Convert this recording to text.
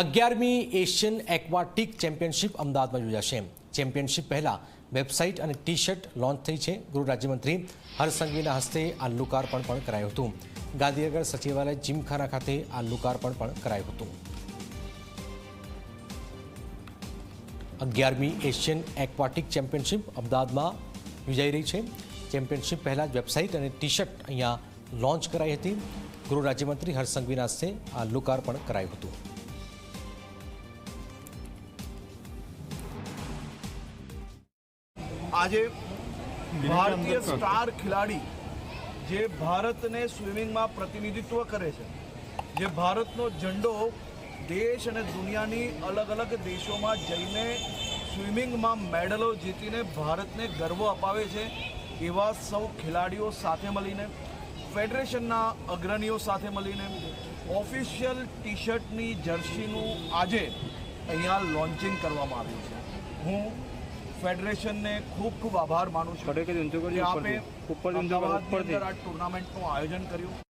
અગિયારમી Asian aquatic championship અમદાવાદમાં યોજાશે. ચેમ્પિયનશિપ પહેલા વેબસાઇટ અને ટી શર્ટ લોન્ચ થઈ છે. ગૃહ રાજ્યમંત્રી હરસંઘવીના હસ્તે આ લોકાર્પણ પણ કરાયું હતું. ગાંધીનગર સચિવાલય જીમખાના ખાતે આ લોકાર્પણ પણ કરાયું હતું. અગિયારમી એશિયન એક્વાટિક ચેમ્પિયનશિપ અમદાવાદમાં યોજાઈ રહી છે. ચેમ્પિયનશિપ પહેલાં જ વેબસાઇટ અને ટી શર્ટ અહીંયા લોન્ચ કરાઈ હતી. ગૃહ રાજ્યમંત્રી હરસંઘવીના હસ્તે આ લોકાર્પણ કરાયું હતું. આજે ભારતીય સ્ટાર ખેલાડી જે ભારતને સ્વિમિંગમાં પ્રતિનિધિત્વ કરે છે જે ભારતનો ઝંડો દેશ અને દુનિયાની અલગ અલગ દેશોમાં જઈને સ્વિમિંગમાં મેડલો જીતીને ભારતને ગર્વ અપાવે છે એવા સૌ ખેલાડીઓ સાથે મળીને ફેડરેશનના અગ્રણીઓ સાથે મળીને ઓફિશિયલ ટી શર્ટની જર્સીનું આજે અહીંયા લોન્ચિંગ કરવામાં આવ્યું છે. હું ફેડરેશનને ખૂબ ખૂબ આભાર માનું છું કે આપે અમદાવાદની અંદર આ ટુર્નામેન્ટનું આયોજન કર્યું.